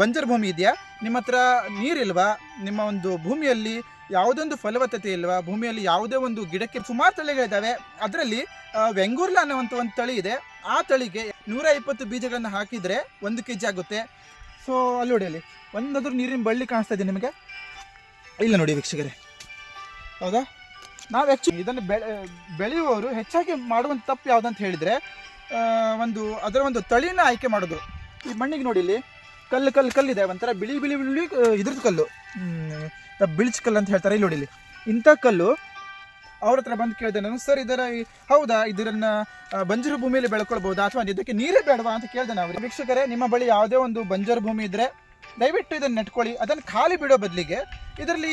ಬಂಜರ್ ಭೂಮಿ ಇದೆಯಾ? ನಿಮ್ಮ ಹತ್ರ ನೀರಿಲ್ವಾ? ನಿಮ್ಮ ಒಂದು ಭೂಮಿಯಲ್ಲಿ ಯಾವುದೊಂದು ಫಲವತ್ತತೆ ಇಲ್ವಾ? ಭೂಮಿಯಲ್ಲಿ ಯಾವುದೇ ಒಂದು ಗಿಡಕ್ಕೆ ಸುಮಾರು ತಳಿಗಳಿದ್ದಾವೆ ಅದರಲ್ಲಿ ವೆಂಗೂರ್ಲ ಅನ್ನುವಂಥ ಒಂದು ತಳಿ ಇದೆ. ಆ ತಳಿಗೆ ನೂರ ಇಪ್ಪತ್ತು ಬೀಜಗಳನ್ನು ಹಾಕಿದರೆ ಒಂದು ಕೆ ಜಿ ಆಗುತ್ತೆ. ಸೊ ಅಲ್ಲಿ ನೋಡಿ ಅಲ್ಲಿ. ಒಂದಾದ್ರೂ ನೀರಿನ ಬಳ್ಳಿ ಕಾಣಿಸ್ತಾ ಇದೆ ನಿಮಗೆ? ಇಲ್ಲ ನೋಡಿ ವೀಕ್ಷಕರೇ. ಹೌದಾ? ನಾವು ಆ್ಯಕ್ಚುಲಿ ಇದನ್ನು ಬೆಳೆ, ಬೆಳೆಯುವವರು ಹೆಚ್ಚಾಗಿ ಮಾಡುವಂಥ ತಪ್ಪು ಯಾವುದಂತ ಹೇಳಿದರೆ ಒಂದು, ಅದರ ಒಂದು ತಳಿನ ಆಯ್ಕೆ ಮಾಡೋದು. ಈ ಮಣ್ಣಿಗೆ ನೋಡಿ ಇಲ್ಲಿ. ಕಲ್ಲು ಕಲ್ಲು ಕಲ್ಲಿದೆ ಒಂಥರ ಬಿಳಿ ಬಿಳಿ ಬಿಳಿ ಇದ್ರದ್ದು ಕಲ್ಲು. ಬಿಳಿಚ್ ಕಲ್ಲು ಅಂತ ಹೇಳ್ತಾರೆ ಇಲ್ಲಿ ನೋಡಿಲಿ ಇಂಥ ಕಲ್ಲು ಅವ್ರ ಹತ್ರ ಬಂದು ಕೇಳಿದೆ ನಾನು ಸರ್ ಇದರ ಹೌದಾ? ಇದನ್ನ ಆ, ಬಂಜರು ಭೂಮಿಯಲ್ಲಿ ಬೆಳ್ಕೊಳ್ಬಹುದಾ ಅಥವಾ ಇದಕ್ಕೆ ನೀರೇ ಬೇಡವಾ? ಅಂತ ಕೇಳಿದೆ ನಾವು ವೀಕ್ಷಕರೇ ನಿಮ್ಮ ಬಳಿ ಯಾವುದೇ ಒಂದು ಬಂಜರು ಭೂಮಿ ಇದ್ರೆ ದಯವಿಟ್ಟು ಇದನ್ನ ನೆಟ್ಕೊಳ್ಳಿ. ಅದನ್ನು ಖಾಲಿ ಬಿಡೋ ಬದಲಿಗೆ ಇದರಲ್ಲಿ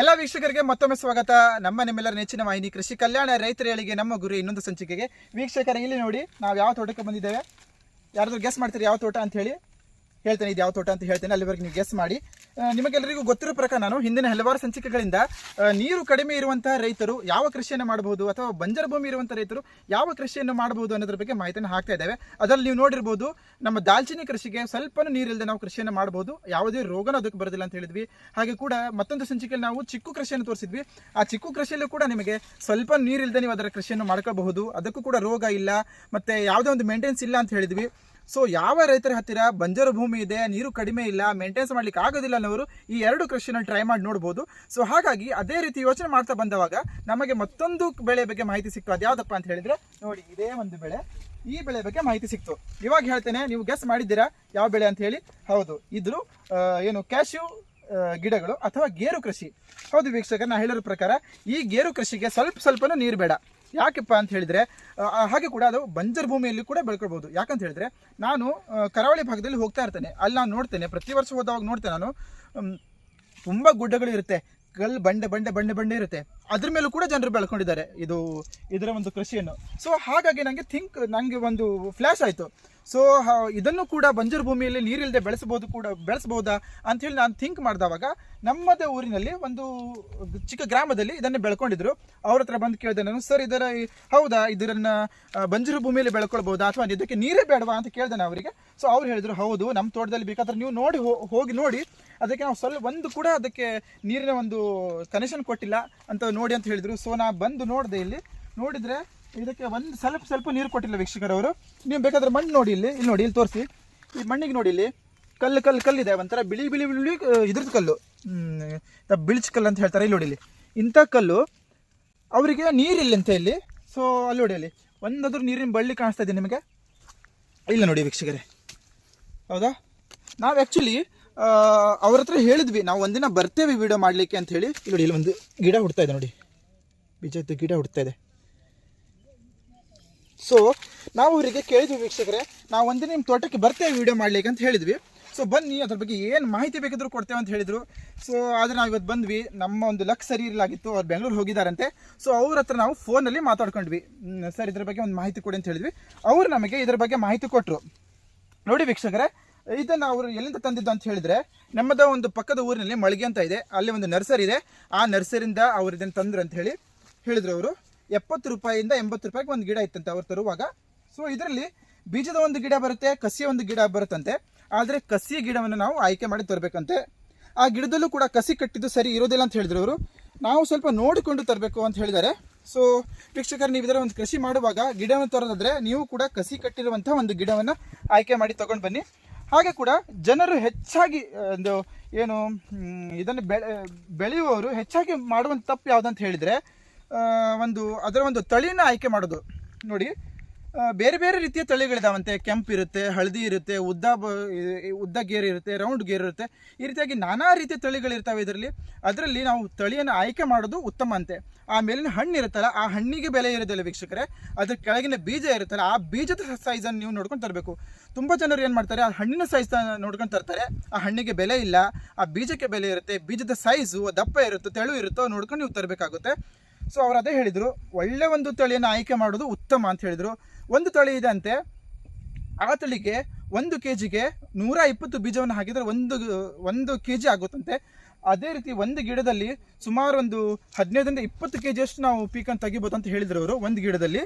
ಎಲ್ಲ ವೀಕ್ಷಕರಿಗೆ ಮತ್ತೊಮ್ಮೆ ಸ್ವಾಗತ. ನಮ್ಮ ನಿಮ್ಮೆಲ್ಲರ ನೆಚ್ಚಿನ ವಾಹಿನಿ ಕೃಷಿ ಕಲ್ಯಾಣ ರೈತರ ಏಳಿಗೆ, ನಮ್ಮ ಗುರಿ ಇನ್ನೊಂದು ಸಂಚಿಕೆಗೆ. ವೀಕ್ಷಕರ, ಇಲ್ಲಿ ನೋಡಿ, ನಾವು ಯಾವ ತೋಟಕ್ಕೆ ಬಂದಿದ್ದೇವೆ? ಯಾರಾದರೂ ಗೆಸ್ ಮಾಡ್ತೀರಿ ಯಾವ ತೋಟ ಅಂತ ಹೇಳಿ? ಹೇಳ್ತೇನೆ ಇದು ಯಾವ ತೋಟ ಅಂತ ಹೇಳ್ತೇನೆ, ಅಲ್ಲಿವರೆಗೆ ನೀವು ಗೆಸ್ ಮಾಡಿ. ನಿಮಗೆಲ್ಲರಿಗೂ ಗೊತ್ತಿರೋ ಪ್ರಕಾರ ನಾನು ಹಿಂದಿನ ಹಲವಾರು ಸಂಚಿಕೆಗಳಿಂದ ನೀರು ಕಡಿಮೆ ಇರುವಂತಹ ರೈತರು ಯಾವ ಕೃಷಿಯನ್ನು ಮಾಡಬಹುದು ಅಥವಾ ಬಂಜರ ಭೂಮಿ ಇರುವಂತಹ ರೈತರು ಯಾವ ಕೃಷಿಯನ್ನು ಮಾಡಬಹುದು ಅನ್ನೋದ್ರ ಬಗ್ಗೆ ಮಾಹಿತಿಯನ್ನು ಹಾಕ್ತಾ ಇದ್ದೇವೆ. ಅದರಲ್ಲಿ ನೀವು ನೋಡಿರ್ಬೋದು, ನಮ್ಮ ದಾಲ್ಚಿನ್ನಿ ಕೃಷಿಗೆ ಸ್ವಲ್ಪ ನೀರಿಲ್ಲದೆ ನಾವು ಕೃಷಿಯನ್ನು ಮಾಡಬಹುದು. ಯಾವುದೇ ರೋಗನೂ ಅದಕ್ಕೆ ಬರೋದಿಲ್ಲ ಅಂತ ಹೇಳಿದ್ವಿ. ಹಾಗೆ ಕೂಡ ಮತ್ತೊಂದು ಸಂಚಿಕೆಯಲ್ಲಿ ನಾವು ಚಿಕ್ಕು ಕೃಷಿಯನ್ನು ತೋರಿಸಿದ್ವಿ. ಆ ಚಿಕ್ಕು ಕೃಷಿಯಲ್ಲೂ ಕೂಡ ನಿಮಗೆ ಸ್ವಲ್ಪ ನೀರಿಲ್ಲದೆ ನೀವು ಅದರ ಕೃಷಿಯನ್ನು ಮಾಡ್ಕೋಬಹುದು. ಅದಕ್ಕೂ ಕೂಡ ರೋಗ ಇಲ್ಲ. ಮತ್ತೆ ಯಾವುದೇ ಒಂದು ಮೇಂಟೆನೆನ್ಸ್ ಇಲ್ಲ ಅಂತ ಹೇಳಿದ್ವಿ. ಸೊ ಯಾವ ರೈತರ ಹತ್ತಿರ ಬಂಜರು ಭೂಮಿ ಇದೆ, ನೀರು ಕಡಿಮೆ ಇಲ್ಲ ಮೇಂಟೆನ್ಸ್ ಮಾಡ್ಲಿಕ್ಕೆ ಆಗೋದಿಲ್ಲ ಅನ್ನೋರು ಈ ಎರಡು ಕೃಷಿನ ಟ್ರೈ ಮಾಡಿ ನೋಡ್ಬೋದು. ಸೊ ಹಾಗಾಗಿ ಅದೇ ರೀತಿ ಯೋಚನೆ ಮಾಡ್ತಾ ಬಂದವಾಗ ನಮಗೆ ಮತ್ತೊಂದು ಬೆಳೆ ಬಗ್ಗೆ ಮಾಹಿತಿ ಸಿಕ್ತು. ಅದು ಯಾವ್ದಪ್ಪ ಅಂತ ಹೇಳಿದ್ರೆ, ನೋಡಿ, ಇದೇ ಒಂದು ಬೆಳೆ. ಈ ಬೆಳೆ ಬಗ್ಗೆ ಮಾಹಿತಿ ಸಿಕ್ತು. ಇವಾಗ ಹೇಳ್ತೇನೆ, ನೀವು ಗೆಸ್ ಮಾಡಿದ್ದೀರಾ? ಯಾವ ಬೆಳೆ ಅಂತ ಹೇಳಿ? ಹೌದು, ಇದ್ರು ಏನು ಕ್ಯಾಶ್ಯೂ ಗಿಡಗಳು ಅಥವಾ ಗೇರು ಕೃಷಿ. ಹೌದು ವೀಕ್ಷಕ ನಾ ಹೇಳಿರೋ ಪ್ರಕಾರ ಈ ಗೇರು ಕೃಷಿಗೆ ಸ್ವಲ್ಪ ಸ್ವಲ್ಪನೂ ನೀರು ಬೇಡ. ಯಾಕಪ್ಪ ಅಂತ ಹೇಳಿದ್ರೆ ಹಾಗೆ ಕೂಡ ಅದು ಬಂಜರ್ ಭೂಮಿಯಲ್ಲಿ ಕೂಡ ಬೆಳ್ಕೊಳ್ಬಹುದು. ಯಾಕಂತ ಹೇಳಿದ್ರೆ, ನಾನು ಕರಾವಳಿ ಭಾಗದಲ್ಲಿ ಹೋಗ್ತಾ ಇರ್ತೇನೆ. ಅಲ್ಲಿ ನಾನು ನೋಡ್ತೇನೆ, ಪ್ರತಿ ವರ್ಷ ಹೋದಾಗ ನೋಡ್ತೇನೆ ನಾನು ತುಂಬಾ ಗುಡ್ಡಗಳು ಇರುತ್ತೆ ಕಲ್ಲು ಬಂಡೆ ಬಂಡೆ ಬಂಡೆ ಬಂಡೆ ಇರುತ್ತೆ. ಅದ್ರ ಮೇಲೂ ಕೂಡ ಜನರು ಬೆಳ್ಕೊಂಡಿದ್ದಾರೆ. ಇದು ಇದರ ಒಂದು ಕೃಷಿಯನ್ನು. ಸೊ ಹಾಗಾಗಿ ನನಗೆ ಥಿಂಕ್ ನನಗೆ ಒಂದು ಫ್ಲ್ಯಾಶ್ ಆಯಿತು. ಸೊ ಇದನ್ನು ಕೂಡ ಬಂಜರು ಭೂಮಿಯಲ್ಲಿ ನೀರಿಲ್ಲದೆ ಬೆಳೆಸಬಹುದು ಕೂಡ, ಬೆಳೆಸಬಹುದಾ ಹೇಳಿ ನಾನು ಥಿಂಕ್ ಮಾಡಿದವಾಗ ನಮ್ಮದೇ ಊರಿನಲ್ಲಿ ಒಂದು ಚಿಕ್ಕ ಗ್ರಾಮದಲ್ಲಿ ಇದನ್ನು ಬೆಳ್ಕೊಂಡಿದ್ರು. ಅವ್ರ ಹತ್ರ ಬಂದು ಕೇಳಿದೆ ನಾನು, ಸರ್, ಇದರ ಹೌದಾ? ಇದನ್ನ ಬಂಜರು ಭೂಮಿಯಲ್ಲಿ ಬೆಳ್ಕೊಳ್ಬೋದಾ ಅಥವಾ ಇದಕ್ಕೆ ನೀರೇ ಬೇಡವಾ? ಅಂತ ಕೇಳಿದೆ ನಾನು ಅವರಿಗೆ. ಸೊ ಅವ್ರು ಹೇಳಿದ್ರು, ಹೌದು ನಮ್ಮ ತೋಟದಲ್ಲಿ ಬೇಕಾದ್ರೆ ನೀವು ನೋಡಿ ಹೋಗಿ ನೋಡಿ. ಅದಕ್ಕೆ ನಾವು ಸ್ವಲ್ಪ, ಒಂದು ಕೂಡ ಅದಕ್ಕೆ ನೀರಿನ ಒಂದು ಕನೆಕ್ಷನ್ ಕೊಟ್ಟಿಲ್ಲ. ಅಂತ ನೋಡಿ ಅಂತ ಹೇಳಿದ್ರು. ಸೊ ನಾ ಬಂದು ನೋಡಿದೆ ಇಲ್ಲಿ. ನೋಡಿದ್ರೆ ಇದಕ್ಕೆ ಒಂದು ಸ್ವಲ್ಪ ಸ್ವಲ್ಪ ನೀರು ಕೊಟ್ಟಿಲ್ಲ ವೀಕ್ಷಕರವರು ನೀವು ಬೇಕಾದ್ರೆ ಮಣ್ಣು ನೋಡಿ ಇಲ್ಲಿ. ಇಲ್ಲಿ ನೋಡಿ, ಇಲ್ಲಿ ತೋರಿಸಿ. ಈ ಮಣ್ಣಿಗೆ ನೋಡಿ ಇಲ್ಲಿ. ಕಲ್ಲು ಕಲ್ಲು ಕಲ್ಲಿದೆ ಒಂಥರ ಬಿಳಿ ಬಿಳಿ ಬಿಳಿ ಇದ್ರದ್ದು ಕಲ್ಲು. ಬಿಳಿಚ್ ಕಲ್ಲು ಅಂತ ಹೇಳ್ತಾರೆ. ಇಲ್ಲಿ ನೋಡಿ ಇಲ್ಲಿ. ಇಂಥ ಕಲ್ಲು ಅವರಿಗೆ ನೀರಿಲ್ಲಂತೆ ಇಲ್ಲಿ. ಸೊ ಅಲ್ಲಿ ನೋಡಿ ಅಲ್ಲಿ ಒಂದಾದ್ರೂ ನೀರಿನ ಬಳ್ಳಿ ಕಾಣಿಸ್ತಾ ಇದೆ ನಿಮಗೆ. ಇಲ್ಲ ನೋಡಿ ವೀಕ್ಷಕರೇ. ಹೌದಾ? ನಾವು ಆ್ಯಕ್ಚುಲಿ ಅವ್ರ ಹತ್ರ ಹೇಳಿದ್ವಿ, ನಾವು ಒಂದಿನ ಬರ್ತೇವೆ ವಿಡಿಯೋ ಮಾಡಲಿಕ್ಕೆ ಅಂತ ಹೇಳಿ. ನೋಡಿ, ಇಲ್ಲಿ ಒಂದು ಗಿಡ ಹುಡ್ತಾ ಇದೆ ನೋಡಿ. ಬೀಜದ ಗಿಡ ಹುಡ್ತಾ ಇದೆ. ಸೊ ನಾವು ಅವರಿಗೆ ಕೇಳಿದ್ವಿ ವೀಕ್ಷಕರೇ, ನಾವು ಒಂದಿನ ನಿಮ್ಮ ತೋಟಕ್ಕೆ ಬರ್ತೇವೆ ವಿಡಿಯೋ ಮಾಡ್ಲಿಕ್ಕೆ ಅಂತ ಹೇಳಿದ್ವಿ. ಸೊ ಬನ್ನಿ, ಅದ್ರ ಬಗ್ಗೆ ಏನು ಮಾಹಿತಿ ಬೇಕಿದ್ರು ಕೊಡ್ತೇವೆ ಅಂತ ಹೇಳಿದ್ರು. ಸೊ ಆದರೆ ನಾವು ಇವತ್ತು ಬಂದ್ವಿ, ನಮ್ಮ ಒಂದು ಲಕ್ ಸರಿ ಇರಲಾಗಿತ್ತು, ಅವ್ರು ಬೆಂಗಳೂರು ಹೋಗಿದ್ದಾರಂತೆ ಸೊ ಅವ್ರ ಹತ್ರ ನಾವು ಫೋನಲ್ಲಿ ಮಾತಾಡ್ಕೊಂಡ್ವಿ. ಸರ್, ಇದ್ರ ಬಗ್ಗೆ ಒಂದು ಮಾಹಿತಿ ಕೊಡಿ ಅಂತ ಹೇಳಿದ್ವಿ. ಅವ್ರು ನಮಗೆ ಇದ್ರ ಬಗ್ಗೆ ಮಾಹಿತಿ ಕೊಟ್ಟರು ನೋಡಿ ವೀಕ್ಷಕರೇ ಇದನ್ನು ಅವರು ಎಲ್ಲಿಂದ ತಂದಿದ್ದು ಅಂತ ಹೇಳಿದ್ರೆ, ನಮ್ಮದ ಒಂದು ಪಕ್ಕದ ಊರಿನಲ್ಲಿ ಮಳಿಗೆ ಅಂತ ಇದೆ. ಅಲ್ಲಿ ಒಂದು ನರ್ಸರಿ ಇದೆ. ಆ ನರ್ಸರಿಯಿಂದ ಅವರು ಇದನ್ನು ತಂದ್ರು ಅಂತ ಹೇಳಿ ಹೇಳಿದ್ರು ಅವರು. ಎಪ್ಪತ್ತು ರೂಪಾಯಿಯಿಂದ ಎಂಬತ್ತು ರೂಪಾಯಿಗೆ ಒಂದು ಗಿಡ ಇತ್ತಂತೆ ಅವ್ರು ತರುವಾಗ. ಸೊ ಇದರಲ್ಲಿ ಬೀಜದ ಒಂದು ಗಿಡ ಬರುತ್ತೆ, ಕಸಿಯ ಒಂದು ಗಿಡ ಬರುತ್ತಂತೆ. ಆದರೆ ಕಸಿ ಗಿಡವನ್ನು ನಾವು ಆಯ್ಕೆ ಮಾಡಿ ತರಬೇಕಂತೆ. ಆ ಗಿಡದಲ್ಲೂ ಕೂಡ ಕಸಿ ಕಟ್ಟಿದ್ದು ಸರಿ ಇರೋದಿಲ್ಲ ಅಂತ ಹೇಳಿದ್ರು ಅವರು. ನಾವು ಸ್ವಲ್ಪ ನೋಡಿಕೊಂಡು ತರಬೇಕು ಅಂತ ಹೇಳಿದ್ದಾರೆ. ಸೊ ವೀಕ್ಷಕರು, ನೀವು ಇದರ ಒಂದು ಕೃಷಿ ಮಾಡುವಾಗ ಗಿಡವನ್ನು ತರೋದಾದರೆ ನೀವು ಕೂಡ ಕಸಿ ಕಟ್ಟಿರುವಂಥ ಒಂದು ಗಿಡವನ್ನು ಆಯ್ಕೆ ಮಾಡಿ ತೊಗೊಂಡು ಬನ್ನಿ. ಹಾಗೆ ಕೂಡ ಜನರು ಹೆಚ್ಚಾಗಿ ಒಂದು ಏನು ಇದನ್ನು ಬೆಳೆ ಬೆಳೆಯುವವರು ಹೆಚ್ಚಾಗಿ ಮಾಡುವಂಥ ತಪ್ಪು ಯಾವುದಂತ ಹೇಳಿದರೆ ಒಂದು, ಅದರ ಒಂದು ತಳಿನ ಆಯ್ಕೆ ಮಾಡೋದು. ನೋಡಿ ಬೇರೆ ಬೇರೆ ರೀತಿಯ ತಳಿಗಳಿದಾವಂತೆ. ಕೆಂಪು ಇರುತ್ತೆ, ಹಳದಿ ಇರುತ್ತೆ, ಉದ್ದ ಉದ್ದ ಗೇರ್ ಇರುತ್ತೆ, ರೌಂಡ್ ಗೇರ್ ಇರುತ್ತೆ. ಈ ರೀತಿಯಾಗಿ ನಾನಾ ರೀತಿಯ ತಳಿಗಳಿರ್ತಾವೆ ಇದರಲ್ಲಿ. ಅದರಲ್ಲಿ ನಾವು ತಳಿಯನ್ನು ಆಯ್ಕೆ ಮಾಡೋದು ಉತ್ತಮ ಅಂತೆ. ಆ ಮೇಲಿನ ಹಣ್ಣು ಇರುತ್ತಲ್ಲ, ಆ ಹಣ್ಣಿಗೆ ಬೆಲೆ ಇರೋದಿಲ್ಲ ವೀಕ್ಷಕರೇ. ಅದ್ರ ಕೆಳಗಿನ ಬೀಜ ಇರುತ್ತಲ್ಲ, ಆ ಬೀಜದ ಸೈಜನ್ನು ನೀವು ನೋಡ್ಕೊಂಡು ತರಬೇಕು. ತುಂಬ ಜನರು ಏನು ಮಾಡ್ತಾರೆ, ಆ ಹಣ್ಣಿನ ಸೈಜ್ ನೋಡ್ಕೊಂಡು ತರ್ತಾರೆ. ಆ ಹಣ್ಣಿಗೆ ಬೆಲೆ ಇಲ್ಲ, ಆ ಬೀಜಕ್ಕೆ ಬೆಲೆ ಇರುತ್ತೆ, ಬೀಜದ ಸೈಜು ದಪ್ಪ ಇರುತ್ತೋ, ತೆಳು ಇರುತ್ತೋ ನೋಡ್ಕೊಂಡು ನೀವು ತರಬೇಕಾಗುತ್ತೆ. ಸೊ ಅವ್ರು ಅದೇ ಹೇಳಿದರು, ಒಳ್ಳೆ ಒಂದು ತಳಿಯನ್ನು ಆಯ್ಕೆ ಮಾಡೋದು ಉತ್ತಮ ಅಂತ ಹೇಳಿದರು. ಒಂದು ತಳಿ ಇದೆ ಅಂತೆ ಆ ತಳಿಗೆ ಒಂದು ಕೆ ಜಿಗೆ ನೂರ ಇಪ್ಪತ್ತು ಬೀಜವನ್ನು ಹಾಕಿದರೆ ಒಂದು ಒಂದು ಕೆ ಜಿ ಆಗುತ್ತಂತೆ. ಅದೇ ರೀತಿ ಒಂದು ಗಿಡದಲ್ಲಿ ಸುಮಾರು ಒಂದು ಹದಿನೈದರಿಂದ ಇಪ್ಪತ್ತು ಕೆ ಜಿಯಷ್ಟು ನಾವು ಪೀಕನ್ನು ತೆಗಿಬೋದು ಅಂತ ಹೇಳಿದ್ರು ಅವರು ಒಂದು ಗಿಡದಲ್ಲಿ.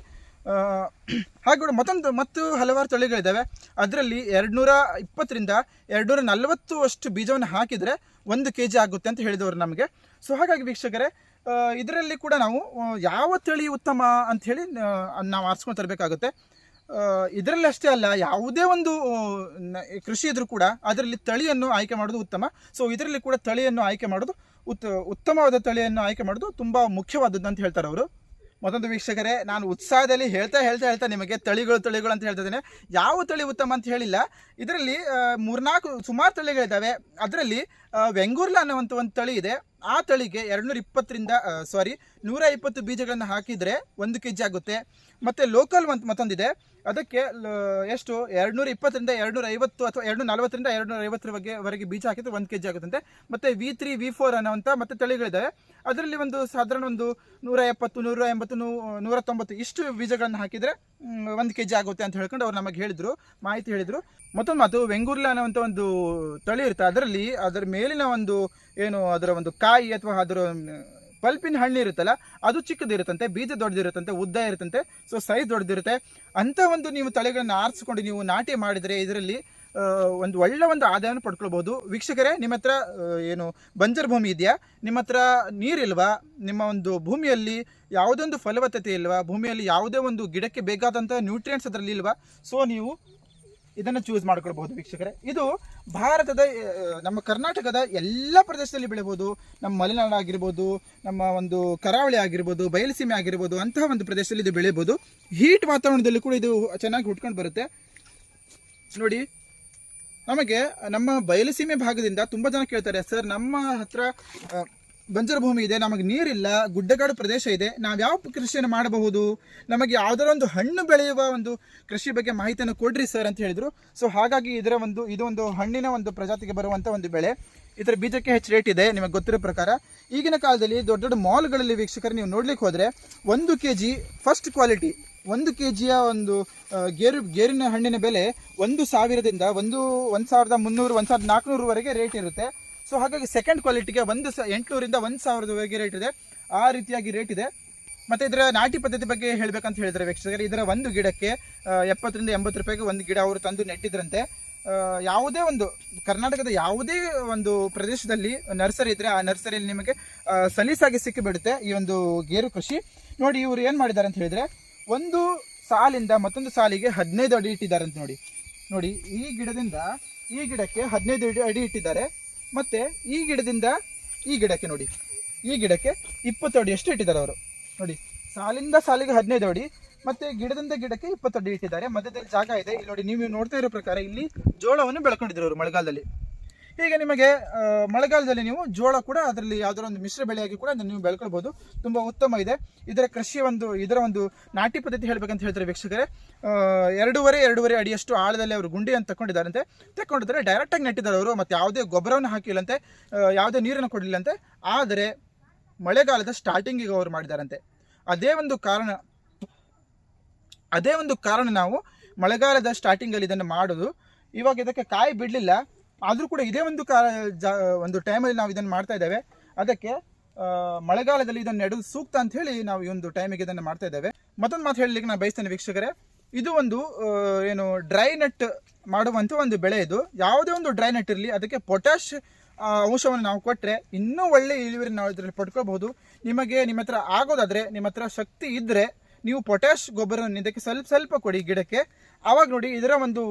ಹಾಗೆ ಮತ್ತೊಂದು, ಮತ್ತು ಹಲವಾರು ತಳಿಗಳಿದ್ದಾವೆ. ಅದರಲ್ಲಿ ಎರಡುನೂರ ಇಪ್ಪತ್ತರಿಂದ ಎರಡುನೂರ ನಲವತ್ತು ಅಷ್ಟು ಬೀಜವನ್ನು ಹಾಕಿದರೆ ಒಂದು ಕೆ ಜಿ ಆಗುತ್ತೆ ಅಂತ ಹೇಳಿದವರು ನಮಗೆ. ಸೊ ಹಾಗಾಗಿ ವೀಕ್ಷಕರೇ ಇದರಲ್ಲಿ ಕೂಡ ನಾವು ಯಾವ ತಳಿ ಉತ್ತಮ ಅಂತ ಹೇಳಿ ನಾವು ಆರಿಸ್ಕೊಂಡು ತರಬೇಕಾಗುತ್ತೆ. ಇದರಲ್ಲಿ ಅಷ್ಟೇ ಅಲ್ಲ, ಯಾವುದೇ ಒಂದು ಕೃಷಿ ಇದ್ರೂ ಕೂಡ ಅದರಲ್ಲಿ ತಳಿಯನ್ನು ಆಯ್ಕೆ ಮಾಡೋದು ಉತ್ತಮ. ಸೊ ಇದರಲ್ಲಿ ಕೂಡ ತಳಿಯನ್ನು ಆಯ್ಕೆ ಮಾಡೋದು ಉತ್, ಉತ್ತಮವಾದ ತಳಿಯನ್ನು ಆಯ್ಕೆ ಮಾಡೋದು ತುಂಬ ಮುಖ್ಯವಾದದ್ದು ಅಂತ ಹೇಳ್ತಾರೆ ಅವರು. ಮತ್ತೊಂದು ವೀಕ್ಷಕರೇ, ನಾನು ಉತ್ಸಾಹದಲ್ಲಿ ಹೇಳ್ತಾ ಹೇಳ್ತಾ ಹೇಳ್ತಾ ನಿಮಗೆ ತಳಿಗಳು ತಳಿಗಳು ಅಂತ ಹೇಳ್ತಾ ಹೇಳ್ತಿದ್ದೇನೆ ಯಾವ ತಳಿ ಉತ್ತಮ ಅಂತ ಹೇಳಿಲ್ಲ. ಇದರಲ್ಲಿ ಮೂರ್ನಾಲ್ಕು, ಸುಮಾರು ತಳಿಗಳಿದ್ದಾವೆ. ಅದರಲ್ಲಿ ವೆಂಗೂರ್ಲಾ ಅನ್ನುವಂಥ ಒಂದು ತಳಿ ಇದೆ. ಆ ತಳಿಗೆ ಎರಡುನೂರ ಇಪ್ಪತ್ತರಿಂದ ಸಾರಿ ನೂರ ಇಪ್ಪತ್ತು ಬೀಜಗಳನ್ನು ಹಾಕಿದರೆ ಒಂದು ಕೆ ಜಿ ಆಗುತ್ತೆ. ಮತ್ತು ಲೋಕಲ್ ಅಂತ ಮತ್ತೊಂದಿದೆ. ಅದಕ್ಕೆ ಎಷ್ಟು? ಎರಡುನೂರ ಇಪ್ಪತ್ತರಿಂದ ಎರಡುನೂರ ಐವತ್ತು ಅಥವಾ ಎರಡು ನಲವತ್ತರಿಂದ ಎರಡುನೂರ ಐವತ್ತರ ಬಗ್ಗೆ ವರೆಗೆ ಬೀಜ ಹಾಕಿದ್ರೆ ಒಂದು ಕೆ ಜಿ ಆಗುತ್ತಂತೆ ಮತ್ತು ವಿ ತ್ರೀ ವಿ ಫೋರ್ ಅನ್ನೋವಂಥ ಮತ್ತೆ ತಳಿಗಳಿದ್ದಾವೆ ಅದರಲ್ಲಿ ಒಂದು ಸಾಧಾರಣ ಒಂದು ನೂರ ಎಪ್ಪತ್ತು ನೂರ ಎಂಬತ್ತು ನೂ- ನೂರ ತೊಂಬತ್ತು ಇಷ್ಟು ಬೀಜಗಳನ್ನು ಹಾಕಿದರೆ ಒಂದು ಕೆ ಜಿ ಆಗುತ್ತೆ ಅಂತ ಹೇಳ್ಕೊಂಡು ಅವ್ರು ನಮಗೆ ಹೇಳಿದರು, ಮಾಹಿತಿ ಹೇಳಿದರು. ಮತ್ತೊಂದು ಮಾತು, ವೆಂಗೂರ್ಲ ಅನ್ನೋವಂಥ ಒಂದು ತಳಿ ಇರುತ್ತೆ. ಅದರಲ್ಲಿ ಅದರ ಮೇಲಿನ ಒಂದು ಏನು, ಅದರ ಒಂದು ಕಾಯಿ ಅಥವಾ ಅದರ ಪಲ್ಪಿನ ಹಣ್ಣು ಇರುತ್ತಲ್ಲ, ಅದು ಚಿಕ್ಕದಿರುತ್ತಂತೆ, ಬೀಜ ದೊಡ್ಡದಿರುತ್ತಂತೆ, ಉದ್ದ ಇರುತ್ತಂತೆ ಸೊ ಸೈಜ್ ದೊಡ್ಡದಿರುತ್ತೆ. ಅಂಥ ಒಂದು ನೀವು ತಳಿಗಳನ್ನು ಆರಿಸ್ಕೊಂಡು ನೀವು ನಾಟಿ ಮಾಡಿದರೆ ಇದರಲ್ಲಿ ಒಂದು ಒಳ್ಳೆ ಒಂದು ಆದಾಯವನ್ನು ಪಡ್ಕೊಳ್ಬೋದು ವೀಕ್ಷಕರೇ, ನಿಮ್ಮ ಹತ್ರ ಏನು ಬಂಜರ್ ಭೂಮಿ ಇದೆಯಾ? ನಿಮ್ಮ ಹತ್ರ ನೀರಿಲ್ವಾ ನಿಮ್ಮ ಒಂದು ಭೂಮಿಯಲ್ಲಿ ಯಾವುದೊಂದು ಫಲವತ್ತತೆ ಇಲ್ವಾ? ಭೂಮಿಯಲ್ಲಿ ಯಾವುದೇ ಒಂದು ಗಿಡಕ್ಕೆ ಬೇಕಾದಂಥ ನ್ಯೂಟ್ರಿಯೆಂಟ್ಸ್ ಅದರಲ್ಲಿ ಇಲ್ವಾ? ಸೊ ನೀವು ಇದನ್ನು ಚೂಸ್ ಮಾಡ್ಕೊಳ್ಬಹುದು ವೀಕ್ಷಕರೇ. ಇದು ಭಾರತದ ನಮ್ಮ ಕರ್ನಾಟಕದ ಎಲ್ಲ ಪ್ರದೇಶದಲ್ಲಿ ಬೆಳೆಯಬಹುದು. ನಮ್ಮ ಮಲೆನಾಡು ಆಗಿರ್ಬೋದು, ನಮ್ಮ ಒಂದು ಕರಾವಳಿ ಆಗಿರ್ಬೋದು, ಬಯಲುಸೀಮೆ ಆಗಿರ್ಬೋದು, ಅಂತಹ ಒಂದು ಪ್ರದೇಶದಲ್ಲಿ ಇದು ಬೆಳೆಯಬಹುದು. ಹೀಟ್ ವಾತಾವರಣದಲ್ಲಿ ಕೂಡ ಇದು ಚೆನ್ನಾಗಿ ಹುಟ್ಕೊಂಡು ಬರುತ್ತೆ. ನೋಡಿ, ನಮಗೆ ನಮ್ಮ ಬಯಲುಸೀಮೆ ಭಾಗದಿಂದ ತುಂಬ ಜನ ಕೇಳ್ತಾರೆ, ಸರ್, ನಮ್ಮ ಹತ್ರ ಬಂಜರು ಭೂಮಿ ಇದೆ, ನಮಗೆ ನೀರಿಲ್ಲ, ಗುಡ್ಡಗಾಡು ಪ್ರದೇಶ ಇದೆ, ನಾವು ಯಾವ ಕೃಷಿಯನ್ನು ಮಾಡಬಹುದು? ನಮಗೆ ಯಾವುದರ ಒಂದು ಹಣ್ಣು ಬೆಳೆಯುವ ಒಂದು ಕೃಷಿ ಬಗ್ಗೆ ಮಾಹಿತಿಯನ್ನು ಕೊಡ್ರಿ ಸರ್ ಅಂತ ಹೇಳಿದರು. ಸೊ ಹಾಗಾಗಿ ಇದರ ಒಂದು, ಇದು ಒಂದು ಹಣ್ಣಿನ ಒಂದು ಪ್ರಜಾತಿಗೆ ಬರುವಂಥ ಒಂದು ಬೆಳೆ. ಇದರ ಬೀಜಕ್ಕೆ ಹೆಚ್ಚು ರೇಟ್ ಇದೆ, ನಿಮಗೆ ಗೊತ್ತಿರೋ ಪ್ರಕಾರ. ಈಗಿನ ಕಾಲದಲ್ಲಿ ದೊಡ್ಡ ದೊಡ್ಡ ಮಾಲ್ಗಳಲ್ಲಿ ವೀಕ್ಷಕರು ನೀವು ನೋಡ್ಲಿಕ್ಕೆ ಹೋದರೆ ಒಂದು ಕೆ ಜಿ ಫಸ್ಟ್ ಕ್ವಾಲಿಟಿ ಒಂದು ಕೆ ಜಿಯ ಒಂದು ಗೇರು, ಗೇರಿನ ಹಣ್ಣಿನ ಬೆಲೆ ಒಂದು ಸಾವಿರದಿಂದ ಒಂದು ಒಂದು ಸಾವಿರದ ಮುನ್ನೂರು, ಒಂದು ಸಾವಿರದ ನಾಲ್ಕುನೂರವರೆಗೆ ರೇಟ್ ಇರುತ್ತೆ. ಸೊ ಹಾಗಾಗಿ ಸೆಕೆಂಡ್ ಕ್ವಾಲಿಟಿಗೆ ಒಂದು ಸ ಎಂಟುನೂರಿಂದ ಒಂದು ಸಾವಿರದವರೆಗೆ ರೇಟ್ ಇದೆ. ಆ ರೀತಿಯಾಗಿ ರೇಟ್ ಇದೆ. ಮತ್ತು ಇದರ ನಾಟಿ ಪದ್ಧತಿ ಬಗ್ಗೆ ಹೇಳಬೇಕಂತ ಹೇಳಿದರೆ ವೀಕ್ಷಕರು. ಇದರ ಒಂದು ಗಿಡಕ್ಕೆ ಎಪ್ಪತ್ತರಿಂದ ಎಂಬತ್ತು ರೂಪಾಯಿಗೆ ಒಂದು ಗಿಡ ಅವರು ತಂದು ನೆಟ್ಟಿದ್ರಂತೆ. ಯಾವುದೇ ಒಂದು ಕರ್ನಾಟಕದ ಯಾವುದೇ ಒಂದು ಪ್ರದೇಶದಲ್ಲಿ ನರ್ಸರಿ ಇದ್ದರೆ ಆ ನರ್ಸರಿಯಲ್ಲಿ ನಿಮಗೆ ಸಲೀಸಾಗಿ ಸಿಕ್ಕಿಬಿಡುತ್ತೆ ಈ ಒಂದು ಗೇರು ಕೃಷಿ. ನೋಡಿ, ಇವರು ಏನು ಮಾಡಿದ್ದಾರೆ ಅಂತ ಹೇಳಿದರೆ, ಒಂದು ಸಾಲಿಂದ ಮತ್ತೊಂದು ಸಾಲಿಗೆ ಹದಿನೈದು ಅಡಿ ಇಟ್ಟಿದ್ದಾರೆ ಅಂತ ನೋಡಿ. ನೋಡಿ, ಈ ಗಿಡದಿಂದ ಈ ಗಿಡಕ್ಕೆ ಹದಿನೈದು ಅಡಿ ಅಡಿ ಇಟ್ಟಿದ್ದಾರೆ. ಮತ್ತೆ ಈ ಗಿಡದಿಂದ ಈ ಗಿಡಕ್ಕೆ ನೋಡಿ. ಈ ಗಿಡಕ್ಕೆ ಇಪ್ಪತ್ತು ಅಡಿಯಷ್ಟು ಇಟ್ಟಿದ್ದಾರೆ ಅವರು. ನೋಡಿ, ಸಾಲಿಂದ ಸಾಲಿಗೆ ಹದಿನೈದು ಅಡಿ ಮತ್ತೆ ಗಿಡದಿಂದ ಗಿಡಕ್ಕೆ ಇಪ್ಪತ್ತು ಅಡಿ ಇಟ್ಟಿದ್ದಾರೆ. ಮಧ್ಯದಲ್ಲಿ ಜಾಗ ಇದೆ. ಇಲ್ಲಿ ನೋಡಿ, ನೀವು ನೋಡ್ತಾ ಇರೋ ಪ್ರಕಾರ ಇಲ್ಲಿ ಜೋಳವನ್ನು ಬೆಳ್ಕೊಂಡಿದ್ರು ಅವರು ಮಳೆಗಾಲದಲ್ಲಿ. ಹೀಗೆ ನಿಮಗೆ ಮಳೆಗಾಲದಲ್ಲಿ ನೀವು ಜೋಳ ಕೂಡ ಅದರಲ್ಲಿ ಯಾವುದರ ಒಂದು ಮಿಶ್ರ ಬೆಳೆಯಾಗಿ ಕೂಡ ನೀವು ಬೆಳ್ಕೊಳ್ಬೋದು. ತುಂಬ ಉತ್ತಮ ಇದೆ. ಇದರ ಕೃಷಿ ಒಂದು, ಇದರ ಒಂದು ನಾಟಿ ಪದ್ಧತಿ ಹೇಳಬೇಕಂತ ಹೇಳ್ತಾರೆ ವೀಕ್ಷಕರೇ. ಎರಡೂವರೆ ಎರಡೂವರೆ ಅಡಿಯಷ್ಟು ಆಳದಲ್ಲಿ ಅವರು ಗುಂಡಿಯನ್ನು ತಗೊಂಡಿದ್ದಾರಂತೆ ತಗೊಂಡಿದ್ದಾರೆ ಡೈರೆಕ್ಟಾಗಿ ನೆಟ್ಟಿದ್ದಾರೆ ಅವರು. ಮತ್ತು ಯಾವುದೇ ಗೊಬ್ಬರವನ್ನು ಹಾಕಿಲ್ಲಂತೆ ಯಾವುದೇ ನೀರನ್ನು ಕೊಡಲಿಲ್ಲಂತೆ. ಆದರೆ ಮಳೆಗಾಲದ ಸ್ಟಾರ್ಟಿಂಗಿಗೆ ಅವರು ಮಾಡಿದಾರಂತೆ ಅದೇ ಒಂದು ಕಾರಣ, ಅದೇ ಒಂದು ಕಾರಣ ನಾವು ಮಳೆಗಾಲದ ಸ್ಟಾರ್ಟಿಂಗಲ್ಲಿ ಇದನ್ನು ಮಾಡೋದು. ಇವಾಗ ಇದಕ್ಕೆ ಕಾಯಿ ಬಿಡಲಿಲ್ಲ. ಆದರೂ ಕೂಡ ಇದೇ ಒಂದು ಕಾ ಒಂದು ಟೈಮಲ್ಲಿ ನಾವು ಇದನ್ನು ಮಾಡ್ತಾ ಇದ್ದೇವೆ. ಅದಕ್ಕೆ ಮಳೆಗಾಲದಲ್ಲಿ ಇದನ್ನು ನೆಡೋದು ಸೂಕ್ತ ಅಂತ ಹೇಳಿ ನಾವು ಈ ಒಂದು ಟೈಮಿಗೆ ಇದನ್ನು ಮಾಡ್ತಾ ಇದ್ದೇವೆ. ಮತ್ತೊಂದು ಮಾತು ಹೇಳಲಿಕ್ಕೆ ನಾನು ಬಯಸ್ತೇನೆ ವೀಕ್ಷಕರೇ. ಇದು ಒಂದು ಏನು ಡ್ರೈ ನಟ್ ಮಾಡುವಂಥ ಒಂದು ಬೆಳೆ ಇದು. ಯಾವುದೇ ಒಂದು ಡ್ರೈ ನಟ್ ಇರಲಿ, ಅದಕ್ಕೆ ಪೊಟ್ಯಾಶ್ ಅಂಶವನ್ನು ನಾವು ಕೊಟ್ಟರೆ ಇನ್ನೂ ಒಳ್ಳೆ ಇಳುವರಿ ನಾವು ಇದರಲ್ಲಿ ಪಡ್ಕೋಬಹುದು. ನಿಮಗೆ ನಿಮ್ಮ ಹತ್ರ ಆಗೋದಾದರೆ, ನಿಮ್ಮ ಹತ್ರ ಶಕ್ತಿ ಇದ್ದರೆ ನೀವು ಪೊಟ್ಯಾಶ್ ಗೊಬ್ಬರವನ್ನು ಇದಕ್ಕೆ ಸ್ವಲ್ಪ ಸ್ವಲ್ಪ ಕೊಡಿ ಗಿಡಕ್ಕೆ. ಆವಾಗ ನೋಡಿ ಇದರ ಒಂದು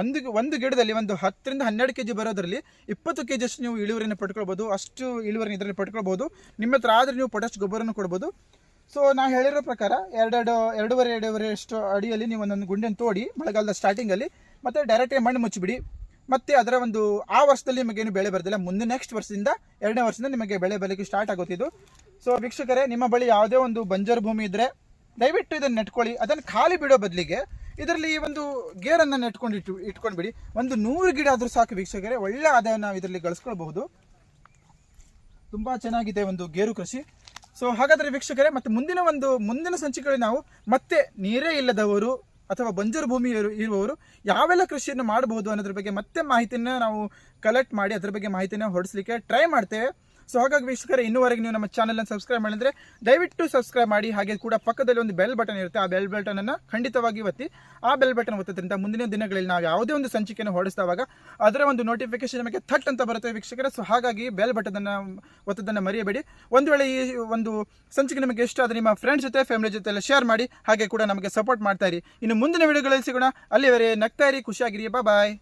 ಒಂದು ಒಂದು ಗಿಡದಲ್ಲಿ ಒಂದು ಹತ್ತರಿಂದ ಹನ್ನೆರಡು ಕೆ ಜಿ ಬರೋದ್ರಲ್ಲಿ ಇಪ್ಪತ್ತು ಕೆ ಜಿಯಷ್ಟು ನೀವು ಇಳುವರಿಯನ್ನು ಪಡ್ಕೊಳ್ಬೋದು, ಅಷ್ಟು ಇಳುವರಿನ ಇದರಲ್ಲಿ ಪಡ್ಕೊಳ್ಬೋದು, ನಿಮ್ಮ ಹತ್ರ ಆದರೆ ನೀವು ಪೊಟ್ಯಾಶ್ ಗೊಬ್ಬರನ್ನು ಕೊಡ್ಬೋದು. ಸೊ ನಾ ಹೇಳಿರೋ ಪ್ರಕಾರ ಎರಡೆರಡು, ಎರಡೂವರೆ ಎರಡೂವರೆ ಅಷ್ಟು ಅಡಿಯಲ್ಲಿ ನೀವು ಒಂದೊಂದು ಗುಂಡಿಯನ್ನು ತೋಡಿ ಮಳೆಗಾಲದ ಸ್ಟಾರ್ಟಿಂಗಲ್ಲಿ ಮತ್ತು ಡೈರೆಕ್ಟಾಗಿ ಮಣ್ಣು ಮುಚ್ಚಿಬಿಡಿ. ಮತ್ತು ಅದರ ಒಂದು, ಆ ವರ್ಷದಲ್ಲಿ ನಿಮಗೇನು ಬೆಳೆ ಬರೋದಿಲ್ಲ, ಮುಂದೆ ನೆಕ್ಸ್ಟ್ ವರ್ಷದಿಂದ ಎರಡನೇ ವರ್ಷದಿಂದ ನಿಮಗೆ ಬೆಳೆ ಬರಲಿಕ್ಕೆ ಸ್ಟಾರ್ಟ್ ಆಗುತ್ತಿದ್ದು ಸೊ ವೀಕ್ಷಕರೇ, ನಿಮ್ಮ ಬಳಿ ಯಾವುದೇ ಒಂದು ಬಂಜರು ಭೂಮಿ ಇದ್ದರೆ ದಯವಿಟ್ಟು ಇದನ್ನು ನೆಟ್ಕೊಳ್ಳಿ, ಅದನ್ನು ಖಾಲಿ ಬಿಡೋ ಬದಲಿಗೆ ಇದರಲ್ಲಿ ಒಂದು ಗೇರನ್ನು ನೆಟ್ಕೊಂಡು ಇಟ್ಟು, ಇಟ್ಕೊಂಡ್ಬಿಡಿ. ಒಂದು ನೂರು ಗಿಡ ಆದರೂ ಸಾಕು ವೀಕ್ಷಕರೇ, ಒಳ್ಳೆ ಆದಾಯ ನಾವು ಇದರಲ್ಲಿ ಗಳಿಸ್ಕೊಳ್ಬಹುದು. ತುಂಬ ಚೆನ್ನಾಗಿದೆ ಒಂದು ಗೇರು ಕೃಷಿ. ಸೊ ಹಾಗಾದರೆ ವೀಕ್ಷಕರೇ, ಮತ್ತು ಮುಂದಿನ ಒಂದು, ಮುಂದಿನ ಸಂಚಿಕೆಯಲ್ಲಿ ನಾವು ಮತ್ತೆ ನೀರೇ ಇಲ್ಲದವರು ಅಥವಾ ಬಂಜರು ಭೂಮಿ ಇರು- ಇರುವವರು ಯಾವೆಲ್ಲ ಕೃಷಿಯನ್ನು ಮಾಡಬಹುದು ಅನ್ನೋದ್ರ ಬಗ್ಗೆ ಮತ್ತೆ ಮಾಹಿತಿನ ನಾವು ಕಲೆಕ್ಟ್ ಮಾಡಿ ಅದ್ರ ಬಗ್ಗೆ ಮಾಹಿತಿನ ಹೊರಡಿಸಲಿಕ್ಕೆ ಟ್ರೈ ಮಾಡ್ತೇವೆ. ಸೊ ಹಾಗಾಗಿ ವೀಕ್ಷಕರೇ, ಇನ್ನೂವರೆಗೆ ನೀವು ನಮ್ಮ ಚಾನಲ್ನ ಸಬ್ಸ್ಕ್ರೈಬ್ ಮಾಡಿದ್ರೆ ದಯವಿಟ್ಟು ಸಬ್ಸ್ಕ್ರೈಬ್ ಮಾಡಿ, ಹಾಗೆ ಕೂಡ ಪಕ್ಕದಲ್ಲಿ ಒಂದು ಬೆಲ್ ಬಟನ್ ಇರುತ್ತೆ, ಆ ಬೆಲ್ ಬಟನನ್ನು ಖಂಡಿತವಾಗಿ ಒತ್ತಿ. ಆ ಬೆಲ್ ಬಟನ್ ಒತ್ತೋದ್ರಿಂದ ಮುಂದಿನ ದಿನಗಳಲ್ಲಿ ನಾವು ಯಾವುದೇ ಒಂದು ಸಂಚಿಕೆಯನ್ನು ಹೊಡಿಸಿದಾಗ ಅದರ ಒಂದು ನೋಟಿಫಿಕೇಶನ್ ನಮಗೆ ಥಟ್ ಅಂತ ಬರುತ್ತೆ ವೀಕ್ಷಕರೇ. ಸೊ ಹಾಗಾಗಿ ಬೆಲ್ ಬಟನನ್ನು ಒತ್ತೋದನ್ನು ಮರೆಯಬೇಡಿ. ಒಂದು ವೇಳೆ ಈ ಒಂದು ಸಂಚಿಕೆ ನಿಮಗೆ ಇಷ್ಟ ಆದರೆ ನಿಮ್ಮ ಫ್ರೆಂಡ್ಸ್ ಜೊತೆ ಫ್ಯಾಮಿಲಿ ಜೊತೆ ಎಲ್ಲ ಶೇರ್ ಮಾಡಿ, ಹಾಗೆ ಕೂಡ ನಮಗೆ ಸಪೋರ್ಟ್ ಮಾಡ್ತಾ ಇರಿ. ಇನ್ನು ಮುಂದಿನ ವಿಡಿಯೋಗಳಲ್ಲಿ ಸಿಗೋಣ. ಅಲ್ಲಿವರೆ ನಗ್ತಾ ಇರಿ, ಖುಷಿಯಾಗಿರಿ. ಬಾಯ್